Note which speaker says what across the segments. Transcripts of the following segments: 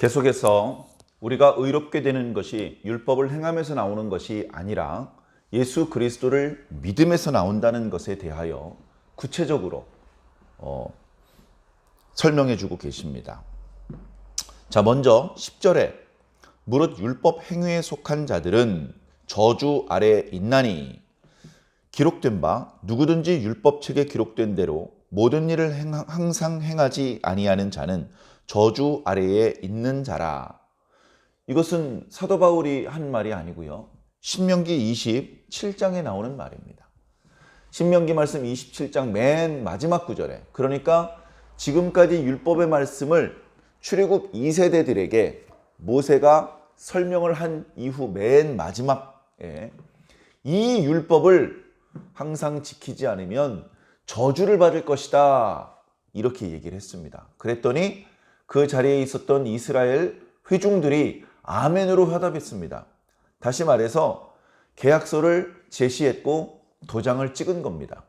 Speaker 1: 계속해서 우리가 의롭게 되는 것이 율법을 행함에서 나오는 것이 아니라 예수 그리스도를 믿음에서 나온다는 것에 대하여 구체적으로 어, 설명해 주고 계십니다. 자, 먼저 10절에 무릇 율법 행위에 속한 자들은 저주 아래 있나니 기록된 바 누구든지 율법책에 기록된 대로 모든 일을 행- 항상 행하지 아니하는 자는 저주 아래에 있는 자라. 이것은 사도 바울이 한 말이 아니고요. 신명기 27장에 나오는 말입니다. 신명기 말씀 27장 맨 마지막 구절에 그러니까 지금까지 율법의 말씀을 출애굽 2세대들에게 모세가 설명을 한 이후 맨 마지막에 이 율법을 항상 지키지 않으면 저주를 받을 것이다. 이렇게 얘기를 했습니다. 그랬더니 그 자리에 있었던 이스라엘 회중들이 아멘으로 화답했습니다. 다시 말해서 계약서를 제시했고 도장을 찍은 겁니다.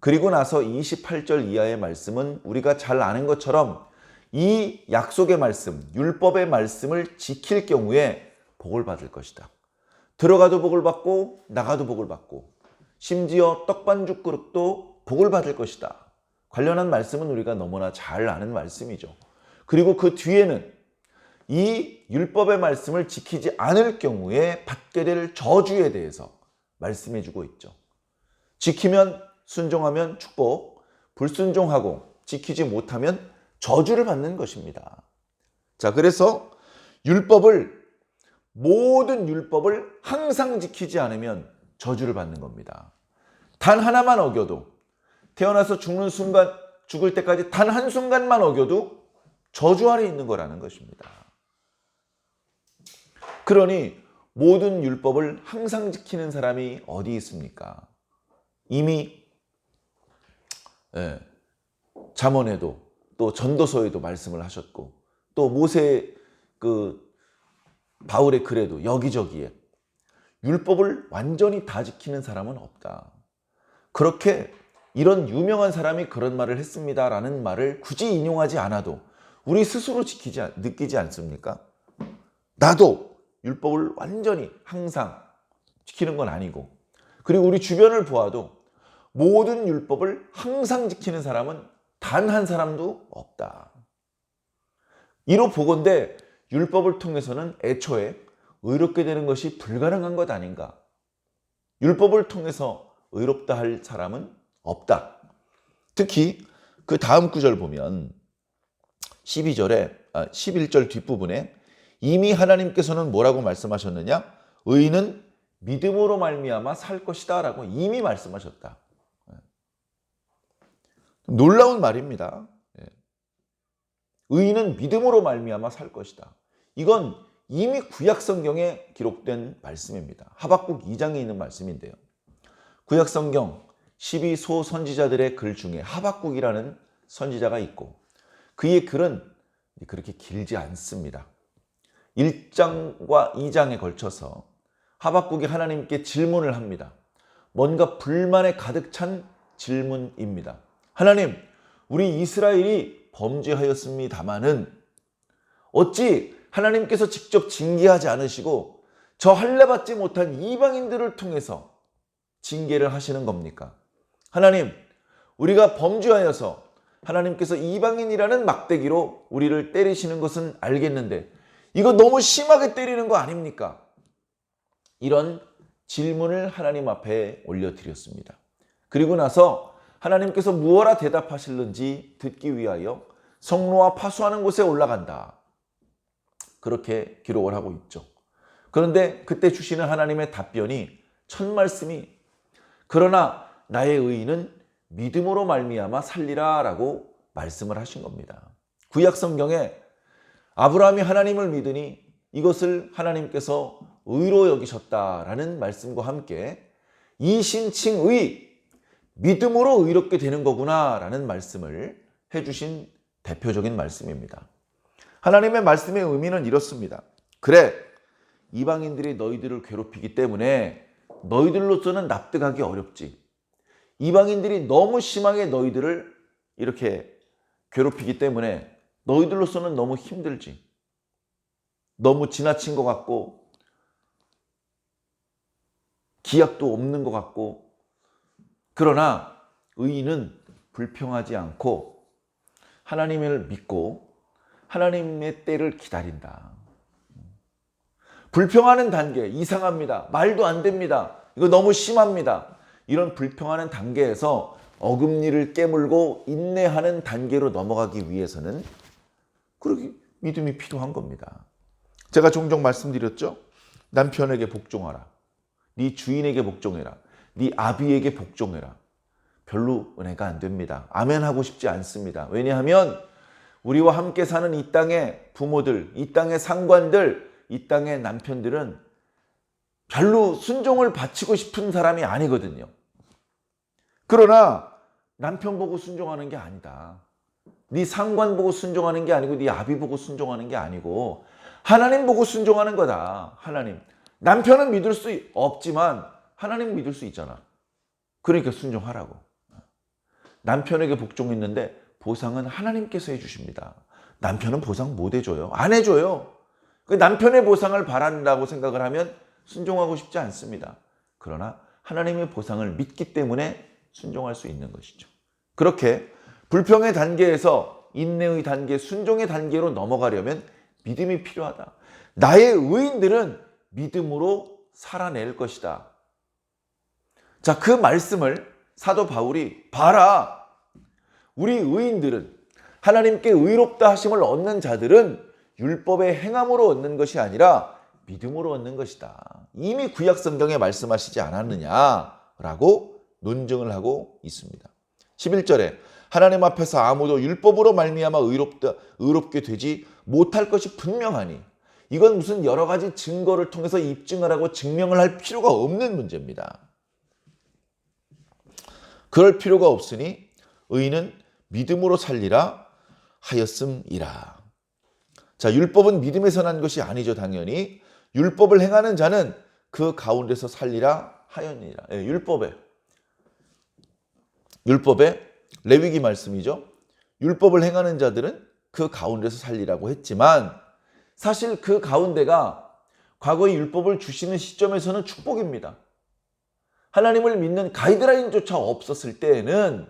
Speaker 1: 그리고 나서 28절 이하의 말씀은 우리가 잘 아는 것처럼 이 약속의 말씀, 율법의 말씀을 지킬 경우에 복을 받을 것이다. 들어가도 복을 받고 나가도 복을 받고 심지어 떡반죽 그릇도 복을 받을 것이다. 관련한 말씀은 우리가 너무나 잘 아는 말씀이죠. 그리고 그 뒤에는 이 율법의 말씀을 지키지 않을 경우에 받게 될 저주에 대해서 말씀해 주고 있죠. 지키면 순종하면 축복, 불순종하고 지키지 못하면 저주를 받는 것입니다. 자, 그래서 율법을 모든 율법을 항상 지키지 않으면 저주를 받는 겁니다. 단 하나만 어겨도 태어나서 죽는 순간 죽을 때까지 단 한 순간만 어겨도 저주 아래 있는 거라는 것입니다. 그러니 모든 율법을 항상 지키는 사람이 어디 있습니까? 이미 예, 잠언에도 또 전도서에도 말씀을 하셨고 또 모세 그 바울의 글에도 여기저기에 율법을 완전히 다 지키는 사람은 없다. 그렇게 이런 유명한 사람이 그런 말을 했습니다라는 말을 굳이 인용하지 않아도 우리 스스로 지키지 않- 느끼지 않습니까? 나도 율법을 완전히 항상 지키는 건 아니고 그리고 우리 주변을 보아도 모든 율법을 항상 지키는 사람은 단 한 사람도 없다. 이로 보건대 율법을 통해서는 애초에 의롭게 되는 것이 불가능한 것 아닌가? 율법을 통해서 의롭다 할 사람은 없다. 특히 그 다음 구절 보면 12절에 아, 11절 뒷부분에 이미 하나님께서는 뭐라고 말씀하셨느냐? 의인은 믿음으로 말미암아 살 것이다라고 이미 말씀하셨다. 놀라운 말입니다. 예. 의인은 믿음으로 말미암아 살 것이다. 이건 이미 구약 성경에 기록된 말씀입니다. 하박국 2장에 있는 말씀인데요. 구약 성경 12소 선지자들의 글 중에 하박국이라는 선지자가 있고 그의 글은 그렇게 길지 않습니다. 1장과 2장에 걸쳐서 하박국이 하나님께 질문을 합니다. 뭔가 불만에 가득 찬 질문입니다. 하나님, 우리 이스라엘이 범죄하였습니다마는 어찌 하나님께서 직접 징계하지 않으시고 저 할례 받지 못한 이방인들을 통해서 징계를 하시는 겁니까? 하나님, 우리가 범죄하여서 하나님께서 이방인이라는 막대기로 우리를 때리시는 것은 알겠는데 이거 너무 심하게 때리는 거 아닙니까? 이런 질문을 하나님 앞에 올려드렸습니다. 그리고 나서 하나님께서 무엇라 대답하실는지 듣기 위하여 성로와 파수하는 곳에 올라간다. 그렇게 기록을 하고 있죠. 그런데 그때 주시는 하나님의 답변이 첫 말씀이 그러나 나의 의인은 믿음으로 말미암아 살리라라고 말씀을 하신 겁니다. 구약 성경에 아브라함이 하나님을 믿으니 이것을 하나님께서 의로 여기셨다라는 말씀과 함께 이 신칭의 믿음으로 의롭게 되는 거구나라는 말씀을 해주신 대표적인 말씀입니다. 하나님의 말씀의 의미는 이렇습니다. 그래, 이방인들이 너희들을 괴롭히기 때문에 너희들로서는 납득하기 어렵지. 이방인들이 너무 심하게 너희들을 이렇게 괴롭히기 때문에 너희들로서는 너무 힘들지. 너무 지나친 것 같고 기약도 없는 것 같고 그러나 의인은 불평하지 않고 하나님을 믿고 하나님의 때를 기다린다. 불평하는 단계 이상합니다. 말도 안 됩니다. 이거 너무 심합니다. 이런 불평하는 단계에서 어금니를 깨물고 인내하는 단계로 넘어가기 위해서는 그렇게 믿음이 필요한 겁니다. 제가 종종 말씀드렸죠. 남편에게 복종하라. 네 주인에게 복종해라. 네 아비에게 복종해라. 별로 은혜가 안 됩니다. 아멘 하고 싶지 않습니다. 왜냐하면 우리와 함께 사는 이 땅의 부모들, 이 땅의 상관들, 이 땅의 남편들은 별로 순종을 바치고 싶은 사람이 아니거든요. 그러나 남편 보고 순종하는 게 아니다. 네 상관 보고 순종하는 게 아니고 네 아비 보고 순종하는 게 아니고 하나님 보고 순종하는 거다. 하나님. 남편은 믿을 수 없지만 하나님 믿을 수 있잖아. 그러니까 순종하라고. 남편에게 복종했는데 보상은 하나님께서 해주십니다. 남편은 보상 못 해줘요. 안 해줘요. 그 남편의 보상을 바란다고 생각을 하면 순종하고 싶지 않습니다. 그러나 하나님의 보상을 믿기 때문에 순종할 수 있는 것이죠. 그렇게 불평의 단계에서 인내의 단계, 순종의 단계로 넘어가려면 믿음이 필요하다. 나의 의인들은 믿음으로 살아낼 것이다. 자, 그 말씀을 사도 바울이 봐라. 우리 의인들은 하나님께 의롭다 하심을 얻는 자들은 율법의 행함으로 얻는 것이 아니라 믿음으로 얻는 것이다. 이미 구약 성경에 말씀하시지 않았느냐라고 논증을 하고 있습니다. 11절에 하나님 앞에서 아무도 율법으로 말미암아 의롭다 의롭게 되지 못할 것이 분명하니 이건 무슨 여러 가지 증거를 통해서 입증을 하고 증명을 할 필요가 없는 문제입니다. 그럴 필요가 없으니 의인은 믿음으로 살리라 하였음이라. 자, 율법은 믿음에서 난 것이 아니죠, 당연히. 율법을 행하는 자는 그 가운데서 살리라 하였니라. 예, 율법에. 율법에 레위기 말씀이죠. 율법을 행하는 자들은 그 가운데서 살리라고 했지만 사실 그 가운데가 과거의 율법을 주시는 시점에서는 축복입니다. 하나님을 믿는 가이드라인조차 없었을 때에는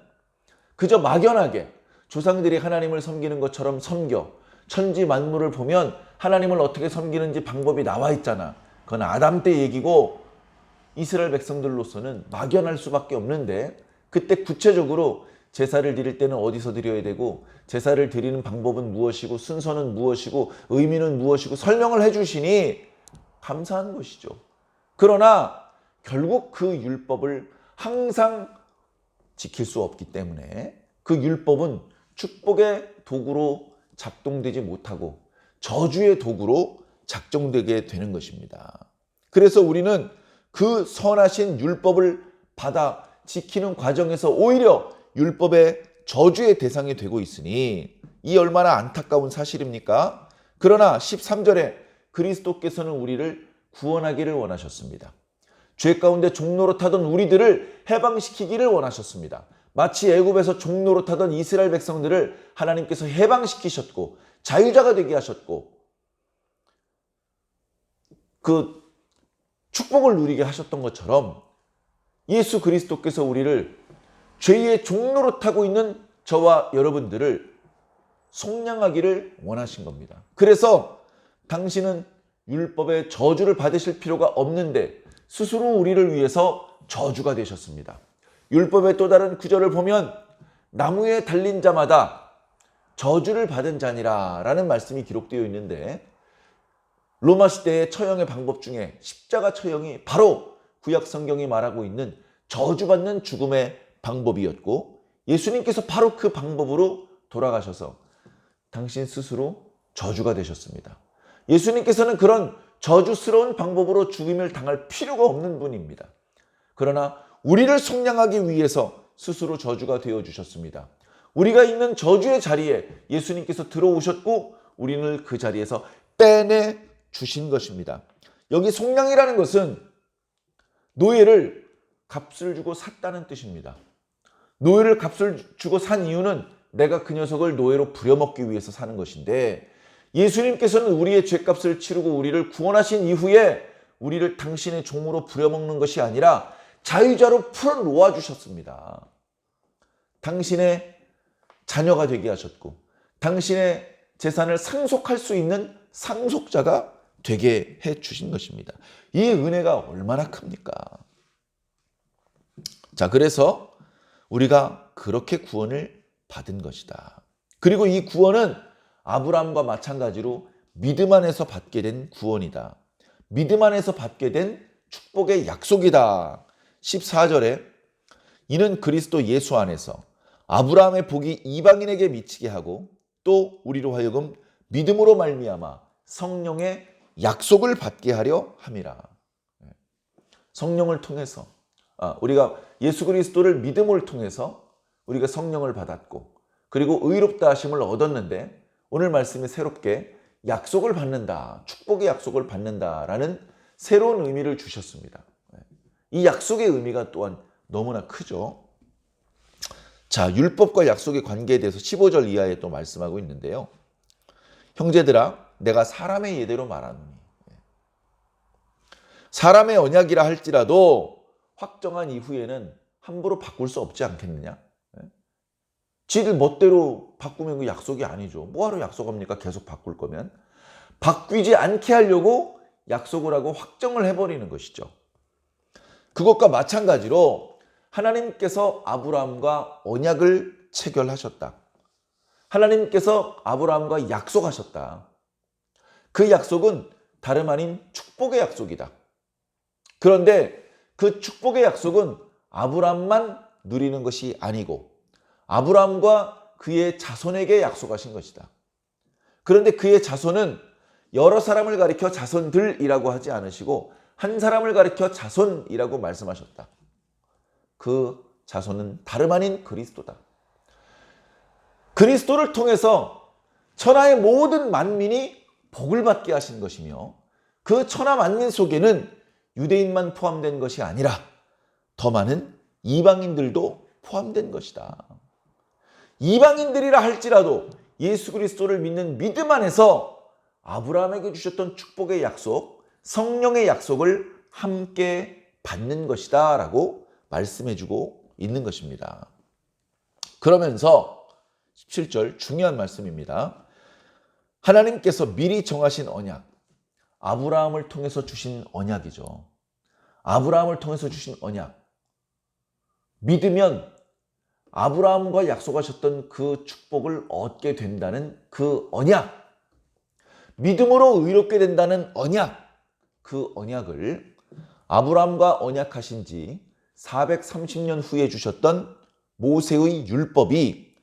Speaker 1: 그저 막연하게 조상들이 하나님을 섬기는 것처럼 섬겨 천지 만물을 보면 하나님을 어떻게 섬기는지 방법이 나와 있잖아. 그건 아담 때 얘기고 이스라엘 백성들로서는 막연할 수밖에 없는데 그때 구체적으로 제사를 드릴 때는 어디서 드려야 되고 제사를 드리는 방법은 무엇이고 순서는 무엇이고 의미는 무엇이고 설명을 해 주시니 감사한 것이죠. 그러나 결국 그 율법을 항상 지킬 수 없기 때문에 그 율법은 축복의 도구로 작동되지 못하고 저주의 도구로 작정되게 되는 것입니다. 그래서 우리는 그 선하신 율법을 받아 지키는 과정에서 오히려 율법의 저주의 대상이 되고 있으니 이 얼마나 안타까운 사실입니까? 그러나 13절에 그리스도께서는 우리를 구원하기를 원하셨습니다. 죄 가운데 종로로 타던 우리들을 해방시키기를 원하셨습니다. 마치 애굽에서 종로로 타던 이스라엘 백성들을 하나님께서 해방시키셨고 자유자가 되게 하셨고 그 축복을 누리게 하셨던 것처럼 예수 그리스도께서 우리를 죄의 종로로 타고 있는 저와 여러분들을 속량하기를 원하신 겁니다. 그래서 당신은 율법의 저주를 받으실 필요가 없는데 스스로 우리를 위해서 저주가 되셨습니다. 율법의 또 다른 구절을 보면 나무에 달린 자마다 저주를 받은 자니라 라는 말씀이 기록되어 있는데 로마 시대의 처형의 방법 중에 십자가 처형이 바로 구약 성경이 말하고 있는 저주받는 죽음의 방법이었고 예수님께서 바로 그 방법으로 돌아가셔서 당신 스스로 저주가 되셨습니다. 예수님께서는 그런 저주스러운 방법으로 죽임을 당할 필요가 없는 분입니다. 그러나 우리를 속량하기 위해서 스스로 저주가 되어 주셨습니다. 우리가 있는 저주의 자리에 예수님께서 들어오셨고 우리는 그 자리에서 빼내 주신 것입니다. 여기 속량이라는 것은 노예를 값을 주고 샀다는 뜻입니다. 노예를 값을 주고 산 이유는 내가 그 녀석을 노예로 부려먹기 위해서 사는 것인데 예수님께서는 우리의 죄값을 치르고 우리를 구원하신 이후에 우리를 당신의 종으로 부려먹는 것이 아니라 자유자로 풀어놓아 주셨습니다. 당신의 자녀가 되게 하셨고 당신의 재산을 상속할 수 있는 상속자가 되게 해 주신 것입니다. 이 은혜가 얼마나 큽니까? 자, 그래서 우리가 그렇게 구원을 받은 것이다. 그리고 이 구원은 아브라함과 마찬가지로 믿음 안에서 받게 된 구원이다. 믿음 안에서 받게 된 축복의 약속이다. 14절에 이는 그리스도 예수 안에서 아브라함의 복이 이방인에게 미치게 하고 또 우리로 하여금 믿음으로 말미암아 성령의 약속을 받게 하려 함이라. 성령을 통해서 아, 우리가 예수 그리스도를 믿음을 통해서 우리가 성령을 받았고 그리고 의롭다 하심을 얻었는데 오늘 말씀이 새롭게 약속을 받는다. 축복의 약속을 받는다라는 새로운 의미를 주셨습니다. 이 약속의 의미가 또한 너무나 크죠. 자, 율법과 약속의 관계에 대해서 15절 이하에 또 말씀하고 있는데요. 형제들아, 내가 사람의 예대로 말하노니. 사람의 언약이라 할지라도 확정한 이후에는 함부로 바꿀 수 없지 않겠느냐? 지들 멋대로 바꾸면 그 약속이 아니죠. 뭐하러 약속합니까? 계속 바꿀 거면. 바뀌지 않게 하려고 약속을 하고 확정을 해버리는 것이죠. 그것과 마찬가지로 하나님께서 아브라함과 언약을 체결하셨다. 하나님께서 아브라함과 약속하셨다. 그 약속은 다름 아닌 축복의 약속이다. 그런데 그 축복의 약속은 아브라함만 누리는 것이 아니고 아브라함과 그의 자손에게 약속하신 것이다. 그런데 그의 자손은 여러 사람을 가리켜 자손들이라고 하지 않으시고 한 사람을 가리켜 자손이라고 말씀하셨다. 그 자손은 다름 아닌 그리스도다. 그리스도를 통해서 천하의 모든 만민이 복을 받게 하신 것이며 그 천하 만민 속에는 유대인만 포함된 것이 아니라 더 많은 이방인들도 포함된 것이다. 이방인들이라 할지라도 예수 그리스도를 믿는 믿음 안에서 아브라함에게 주셨던 축복의 약속, 성령의 약속을 함께 받는 것이다 라고 말씀해주고 있는 것입니다. 그러면서 17절 중요한 말씀입니다. 하나님께서 미리 정하신 언약, 아브라함을 통해서 주신 언약이죠. 아브라함을 통해서 주신 언약. 믿으면 아브라함과 약속하셨던 그 축복을 얻게 된다는 그 언약. 믿음으로 의롭게 된다는 언약. 그 언약을 아브라함과 언약하신 지 430년 후에 주셨던 모세의 율법이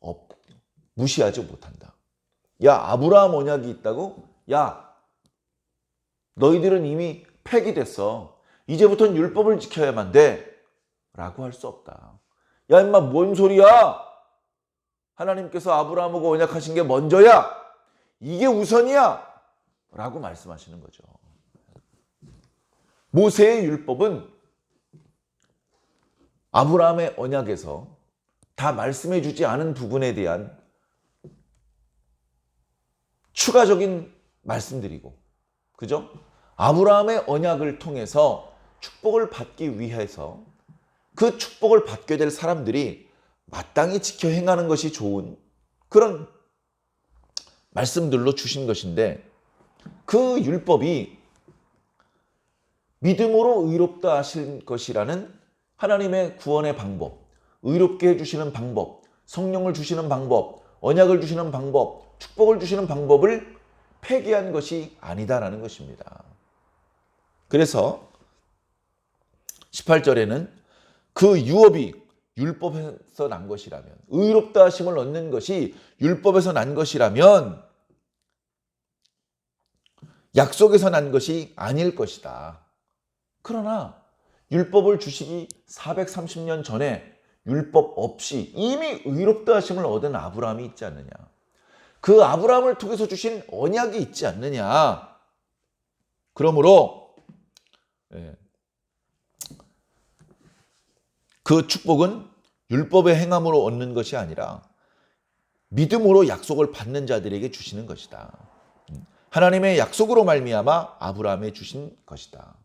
Speaker 1: 어, 무시하지 못한다. 야, 아브라함 언약이 있다고? 야, 너희들은 이미 폐기됐어. 이제부터는 율법을 지켜야만 돼. 라고 할 수 없다. 야, 임마, 뭔 소리야? 하나님께서 아브라함하고 언약하신 게 먼저야. 이게 우선이야. 라고 말씀하시는 거죠. 모세의 율법은 아브라함의 언약에서 다 말씀해 주지 않은 부분에 대한 추가적인 말씀들이고, 그죠? 아브라함의 언약을 통해서 축복을 받기 위해서 그 축복을 받게 될 사람들이 마땅히 지켜 행하는 것이 좋은 그런 말씀들로 주신 것인데 그 율법이 믿음으로 의롭다 하실 것이라는 하나님의 구원의 방법, 의롭게 해주시는 방법, 성령을 주시는 방법, 언약을 주시는 방법, 축복을 주시는 방법을 폐기한 것이 아니다라는 것입니다. 그래서 18절에는 그 유업이 율법에서 난 것이라면, 의롭다 하심을 얻는 것이 율법에서 난 것이라면, 약속에서 난 것이 아닐 것이다. 그러나 율법을 주시기 430년 전에 율법 없이 이미 의롭다 하심을 얻은 아브라함이 있지 않느냐. 그 아브라함을 통해서 주신 언약이 있지 않느냐. 그러므로 예, 그 축복은 율법의 행함으로 얻는 것이 아니라 믿음으로 약속을 받는 자들에게 주시는 것이다. 하나님의 약속으로 말미암아 아브라함에 주신 것이다.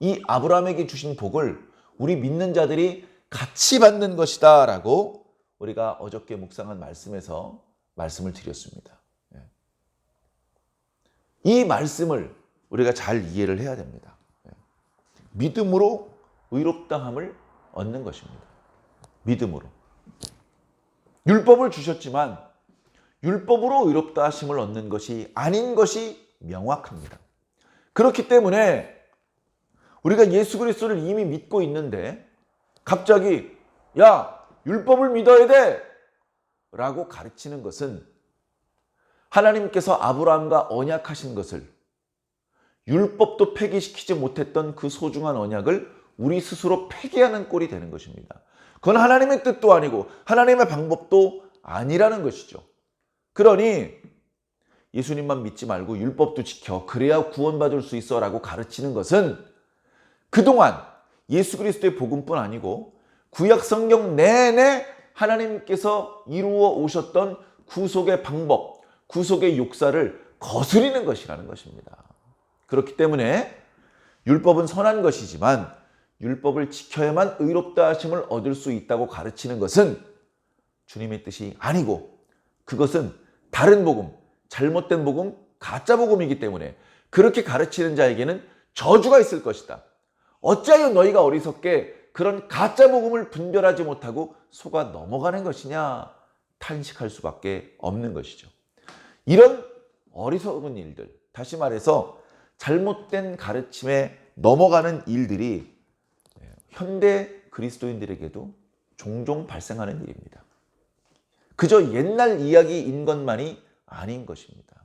Speaker 1: 이 아브라함에게 주신 복을 우리 믿는 자들이 같이 받는 것이다 라고 우리가 어저께 묵상한 말씀에서 말씀을 드렸습니다. 예. 이 말씀을 우리가 잘 이해를 해야 됩니다. 예. 믿음으로 의롭다함을 얻는 것입니다. 믿음으로. 율법을 주셨지만 율법으로 의롭다 하심을 얻는 것이 아닌 것이 명확합니다. 그렇기 때문에 우리가 예수 그리스도를 이미 믿고 있는데 갑자기 야 율법을 믿어야 돼 라고 가르치는 것은 하나님께서 아브라함과 언약하신 것을 율법도 폐기시키지 못했던 그 소중한 언약을 우리 스스로 폐기하는 꼴이 되는 것입니다. 그건 하나님의 뜻도 아니고 하나님의 방법도 아니라는 것이죠. 그러니 예수님만 믿지 말고 율법도 지켜 그래야 구원받을 수 있어라고 가르치는 것은 그동안 예수 그리스도의 복음뿐 아니고 구약 성경 내내 하나님께서 이루어 오셨던 구속의 방법, 구속의 역사를 거스리는 것이라는 것입니다. 그렇기 때문에 율법은 선한 것이지만 율법을 지켜야만 의롭다 하심을 얻을 수 있다고 가르치는 것은 주님의 뜻이 아니고 그것은 다른 복음, 잘못된 복음, 가짜 복음이기 때문에 그렇게 가르치는 자에게는 저주가 있을 것이다. 어찌하여 너희가 어리석게 그런 가짜 복음을 분별하지 못하고 속아 넘어가는 것이냐 탄식할 수밖에 없는 것이죠. 이런 어리석은 일들, 다시 말해서 잘못된 가르침에 넘어가는 일들이 현대 그리스도인들에게도 종종 발생하는 일입니다. 그저 옛날 이야기인 것만이 아닌 것입니다.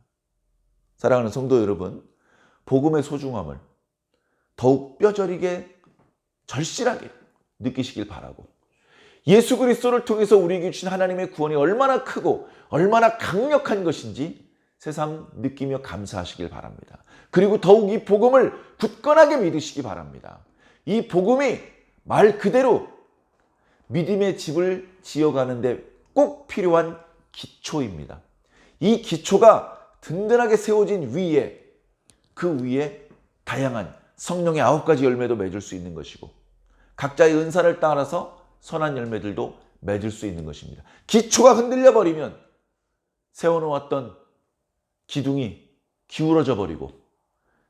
Speaker 1: 사랑하는 성도 여러분, 복음의 소중함을 더욱 뼈저리게 절실하게 느끼시길 바라고 예수 그리스도를 통해서 우리에게 주신 하나님의 구원이 얼마나 크고 얼마나 강력한 것인지 새삼 느끼며 감사하시길 바랍니다. 그리고 더욱 이 복음을 굳건하게 믿으시기 바랍니다. 이 복음이 말 그대로 믿음의 집을 지어가는데 꼭 필요한 기초입니다. 이 기초가 든든하게 세워진 위에 그 위에 다양한 성령의 아홉 가지 열매도 맺을 수 있는 것이고 각자의 은사를 따라서 선한 열매들도 맺을 수 있는 것입니다. 기초가 흔들려 버리면 세워놓았던 기둥이 기울어져 버리고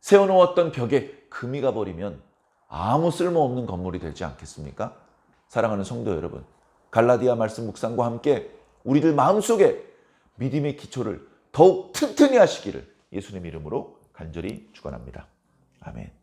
Speaker 1: 세워놓았던 벽에 금이 가 버리면 아무 쓸모없는 건물이 되지 않겠습니까? 사랑하는 성도 여러분, 갈라디아 말씀 묵상과 함께 우리들 마음속에 믿음의 기초를 더욱 튼튼히 하시기를 예수님 이름으로 간절히 축원합니다. 아멘.